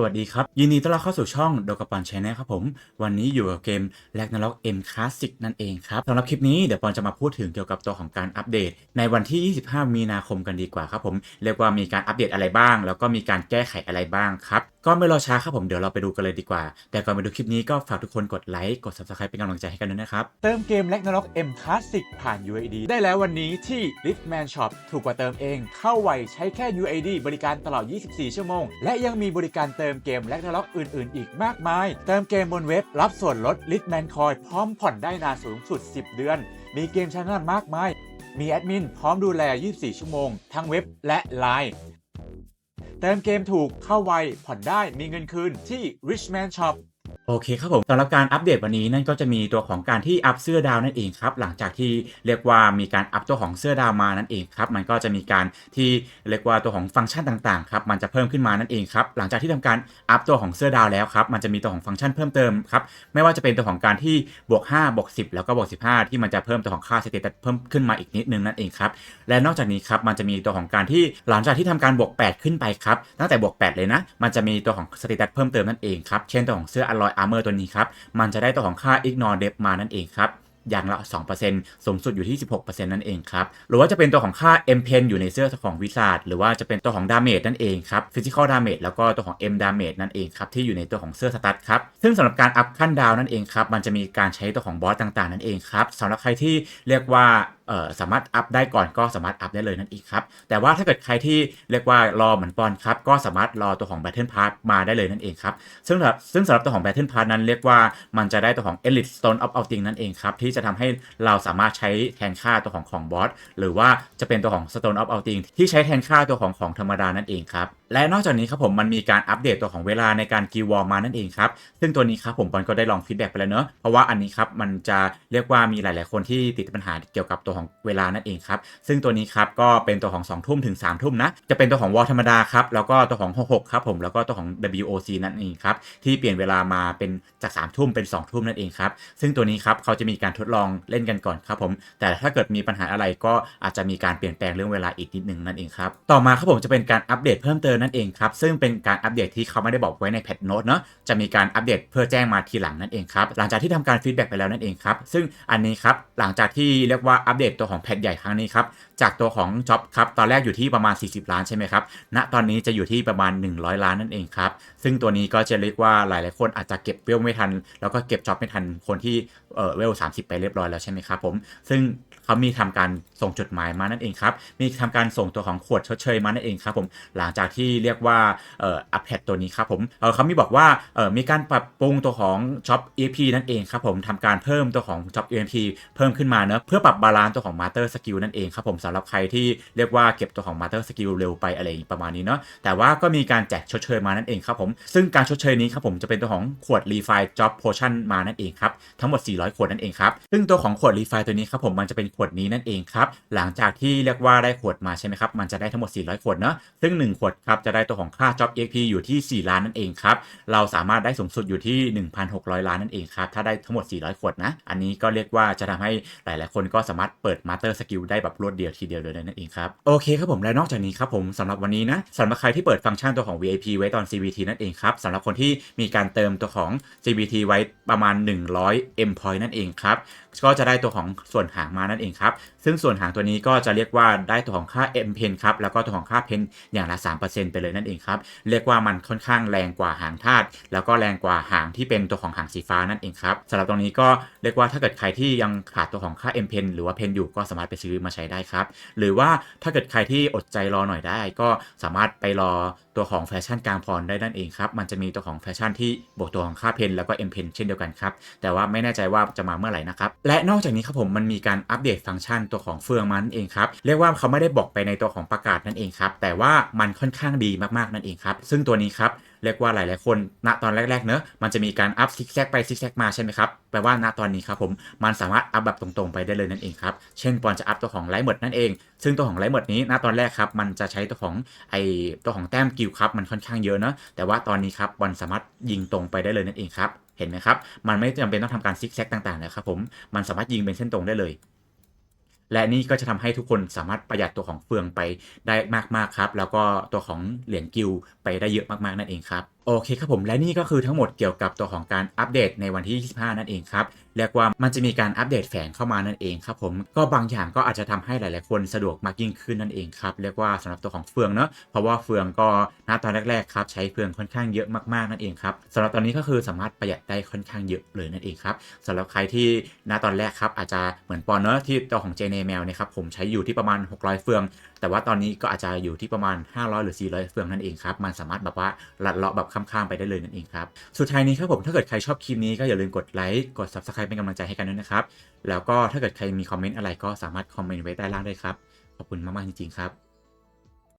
สวัสดีครับ ยินดีต้อนรับเข้าสู่ช่องโดกปอนชแนลครับผม วันนี้อยู่กับเกม r a g n a r o k M Classic นั่นเองครับสำหรับคลิปนี้เดี๋ยวปอนจะมาพูดถึงเกี่ยวกับตัวของการอัปเดต ในวันที่ 25 มีนาคมกันดีกว่าครับผม เรียกว่ามีการอัปเดตอะไรบ้าง แล้วก็มีการแก้ไขอะไรบ้างครับก็ไม่รอช้าครับผมเดี๋ยวเราไปดูกันเลยดีกว่า แต่ก่อนไปดูคลิปนี้ก็ฝากทุกคนกดไลค์ กด subscribe เป็นกำลังใจให้กันด้วยนะครับ เติมเกม Ragnarok M Classic ผ่าน UAD ได้แล้ววันนี้ที่ Riftman Shop ถูกกว่าเติมเอง เข้าไวใช้แค่ UAD บริการตลอด 24 ชั่วโมง และยังมีบริการเติมเกม Ragnarok อื่น ๆ อีกมากมาย เติมเกมบนเว็บรับส่วนลด Riftman Coin พร้อมผ่อนได้นานสูงสุด 10 เดือน มีเกมชั้นนำมากมายมีแอดมินพร้อมดูแล 24 ชั่วโมง ทั้งเว็บและไลน์ เติมเกมถูกเข้าไวผ่อนได้มีเงินคืนที่ Richman Shop โอเคครับผมสำหรับการอัปเดตวันนี้นั่นก็จะมีตัวของการที่อัพเสื้อดาวนั่นเองครับหลังจากที่เรียกว่ามีการอัพตัวของเสื้อดาวมานั่นเองครับมันก็จะมีการที่เรียกว่าตัวของฟังก์ชันต่างๆครับมันจะเพิ่มขึ้นมานั่นเองครับหลังจากที่ทำการอัพตัวของเสื้อดาวแล้วครับมันจะมีตัวของฟังก์ชันเพิ่มเติมครับไม่ว่าจะเป็นตัวของการที่บวก5บวก10 แล้วก็บวก15 ที่มันจะเพิ่มตัวของค่าสเตตัสเพิ่มขึ้นมาอีกนิดนึงนั่นเองครับและนอกจากนี้ครับมันจะมีตัวของการที่หลังจากที่ทำการบวก 8 ขึ้นไปครับตั้งแต่บวก 8 เลยนะ มันจะมีตัวของสเตตัสเพิ่มเติมนั่นเองครับเช่นตัวของเสื้อ Alloy Armor ตัวนี้ครับ มันจะได้ตัวของค่า ignore depth มานั่นเองครับอย่างละ 2%สูงสุดอยู่ที่ 16%นั่นเองครับ หรือว่าจะเป็นตัวของค่า M pen อยู่ในเสื้อของวิสาดหรือว่าจะเป็นตัวของ damage นั่นเองครับ physical damage แล้วก็ตัวของ M damage นั่นเองครับ ที่อยู่ในตัวของเสื้อสตั๊ดครับ ซึ่งสำหรับการอัพขั้นดาวนั่นเองครับ มันจะมีการใช้ตัวของบอสต่างๆ นั่นเองครับสำหรับใครที่เรียกว่า สามารถอัพได้ก่อนก็สามารถอัพได้เลยนั่นเองครับ แต่ว่าถ้าเกิดใครที่เรียกว่ารอเหมือนปอนครับ ก็สามารถรอตัวของ Battle Pass มาได้เลยนั่นเองครับ ซึ่งสำหรับซึ่งสำหรับตัวของ Battle Pass นั้นเรียกว่ามันจะได้ตัวของ Elite Stone of Outing นั่นเองครับ ที่จะทำให้เราสามารถใช้แทนค่าตัวของของบอสหรือว่าจะเป็นตัวของ Stone of Outing ที่ใช้แทนค่าตัวของของธรรมดานั่นเองครับและนอกจากนี้ครับผมมันมีการอัปเดตตัวของเวลาในการกีวอลมานั่นเองครับซึ่งตัวนี้ครับผมปอนก็ได้ลองฟีดแบ็กไปแล้วเนอะเพราะว่าอันนี้ครับมันจะเรียกว่ามีหลาย ๆ คนที่ติดปัญหาเกี่ยวกับตัวของเวลานั่นเองครับซึ่งตัวนี้ครับก็เป็นตัวของ 2 ทุ่มถึง3ทุ่มนะจะเป็นตัวของวอลธรรมดาครับแล้วก็ตัวของ66ครับผมแล้วก็ตัวของ WOC นั่นเองครับที่เปลี่ยนเวลามาเป็นจาก3ทุ่มเป็น 2 ทุ่มนั่นเองครับซึ่งตัวนี้ครับเขาจะมีการทดลองเล่นกันก่อนครับผมแต่ถ้าเกิดมีปัญหาอะไรก็อาจจะมีการเปลี่ยนแปลงเรื่องเวลาอีกนิดนึงนั่นเองครับต่อมาครับผมจะเป็นการอัปเดตเพิ่มเติมนั่นเองครับ ซึ่งเป็นการอัปเดตที่เขาไม่ได้บอกไว้ในแพทโน้ตเนาะจะมีการอัปเดตเพื่อแจ้งมาทีหลังนั่นเองครับหลังจากที่ทำการฟีดแบ็กไปแล้วนั่นเองครับซึ่งอันนี้ครับหลังจากที่เรียกว่าอัปเดตตัวของแพทใหญ่ครั้งนี้ครับจากตัวของจ็อบครับตอนแรกอยู่ที่ประมาณ 40 ล้านใช่ไหมครับณตอนนี้จะอยู่ที่ประมาณ 100 ล้านนั่นเองครับซึ่งตัวนี้ก็จะเรียกว่าหลาย ๆ คนอาจจะเก็บเวลไม่ทัน แล้วก็เก็บจ็อบไม่ทันคนที่เออเวล30ไปเรียบร้อยแล้วใช่ไหมครับผมซึ่งเขามีทำการส่งจดหมายมานั่นเองครับมีทำการส่งตัวของขวดชดเชยมานั่นเองครับผมหลังจากที่ที่เรียกว่าอัปเดตตัวนี้ครับผมเเขามีบอกว่ามีการปรับปรุงตัวของช็อป EP นั่นเองครับผมทำการเพิ่มตัวของช็อป EP เพิ่มขึ้นมาเนอะเพื่อปรับบาลานซ์ตัวของ Master Skill นั่นเองครับผมสำหรับใครที่เรียกว่าเก็บตัวของ Master Skill เร็วไปอะไรประมาณนี้เนาะแต่ว่าก็มีการแจกชดเชยมานั่นเองครับผมซึ่งการชดเชยนี้ครับผมจะเป็นตัวของขวด Refi Job Potion มานั่นเองครับทั้งหมด 400 ขวดนั่นเองครับซึ่งตัวของขวด Refi ตัวนี้ครับผมมันจะเป็นขวดนี้นั่นเองครับหลังจากที่เรียกว่าได้ขวดมาใช่ไหมครับมันจะได้ทั้งหมด 400 ขวดเนาะซึ่ง 1 ขวดครับจะได้ตัวของค่า Job EXP อยู่ที่ 4 ล้านนั่นเองครับ เราสามารถได้สูงสุดอยู่ที่ 1,600 ล้านนั่นเองครับ ถ้าได้ทั้งหมด 400 ขวดนะ อันนี้ก็เรียกว่าจะทำให้หลาย ๆ คนก็สามารถเปิด Master Skill ได้แบบรวดเดียวทีเดียวเลยนั่นเองครับ โอเคครับผมและนอกจากนี้ครับผมสำหรับวันนี้นะสำหรับใครที่เปิดฟังก์ชันตัวของ VIP ไว้ตอน CVT นั่นเองครับสำหรับคนที่มีการเติมตัวของ CVT ไว้ประมาณ 100 M point นั่นเองครับก็จะได้ตัวของส่วนหางมานั่นเองครับซึ่งส่วนหางตัวนี้ก็จะเรียกว่าได้ตัวของค่า M pen ครับแล้วก็ตัวของค่าเพนอย่างละ3%ไปเลยนั่นเองครับ เรียกว่ามันค่อนข้างแรงกว่าหางธาตุแล้วก็แรงกว่าหางที่เป็นตัวของหางสีฟ้านั่นเองครับสำหรับตรงนี้ก็เรียกว่าถ้าเกิดใครที่ยังขาดตัวของค่า M pen หรือว่าเพนอยู่ก็สามารถไปซื้อมาใช้ได้ครับ หรือว่าถ้าเกิดใครที่อดใจรอหน่อยได้ ก็สามารถไปรอตัวของแฟชั่นกลางพรได้นั่นเองครับมันจะมีตัวของแฟชั่นที่บวกตัวของค่าเพนแล้วก็ M pen เช่นเดียวกันครับแต่ว่าไม่แน่ใจว่าจะมาเมื่อไหร่นะครับและนอกจากนี้ครับผมมันมีการอัปเดตฟังก์ชันตัวของเฟืองมันนเองครับเรียกว่าเขาไม่ได้บอกไปในตัวของประกาศนั่นเองครับแต่ว่ามันค่อนข้างดีมากๆนั่นเองครับ ซึ่งตัวนี้ครับเรียกว่าหลายๆคน ณ ตอนแรกๆ เนอะมันจะมีการอัพซิกแซกไปซิกแซกมาใช่ไหมครับ แปลว่าณ ตอนนี้ครับผม มันสามารถอัพแบบตรงๆ ไปได้เลยนั่นเองครับ เช่นปอนจะอัพตัวของไลท์เมิร์ดนั่นเอง ซึ่งตัวของไลท์เมิร์ดนี้ ณ ตอนแรกครับ มันจะใช้ตัวของไอตัวของแต้มกิลครับ มันค่อนข้างเยอะเนอะแต่ว่าตอนนี้ครับบอลสามารถยิงตรงไปได้เลยนั่นเองครับ เห็นไหมครับ มันไม่จำเป็นต้องทำการซิกแซกต่างๆนะครับผม มันสามารถยิงเป็นเส้นตรงได้เลย และนี่ก็จะทำให้ทุกคนสามารถประหยัดตัวของเฟืองไปได้มากๆครับ แล้วก็ตัวของเหรียญกิลไปได้เยอะมากๆนั่นเองครับโอเคครับผมและนี่ก็คือทั้งหมดเกี่ยวกับตัวของการอัปเดตในวันที่ 25 นั่นเองครับเรียกว่ามันจะมีการอัปเดตแฝงเข้ามานั่นเองครับผมก็บางอย่างก็อาจจะทำให้หลาย ๆ คนสะดวกมากยิ่งขึ้นนั่นเองครับเรียกว่าสำหรับตัวของเฟืองเนาะเพราะว่าเฟืองก็ณตอนแรก ๆ ครับใช้เฟืองค่อนข้างเยอะมาก ๆ นั่นเองครับสำหรับตอนนี้ก็คือสามารถประหยัดได้ค่อนข้างเยอะเลยนั่นเองครับสำหรับใครที่ณตอนแรกครับอาจจะเหมือนปอนเนาะที่ตัวของ JN Mail เนี่ยครับผมใช้อยู่ที่ประมาณ 600 เฟือง แต่ว่าตอนนี้ก็อาจจะอยู่ที่ประมาณ 500 หรือ 400 เฟืองนั่นเองครับมันสามารถแบบว่าลัดเลาะแบบข้ามๆไปได้เลยนั่นเองครับสุดท้ายนี้ครับผมถ้าเกิดใครชอบคลิปนี้ก็อย่าลืมกดไลค์กด Subscribe เป็นกำลังใจให้กันด้วยนะครับแล้วก็ถ้าเกิดใครมีคอมเมนต์อะไรก็สามารถคอมเมนต์ไว้ใต้ล่างได้ครับขอบคุณมากๆจริงๆครับ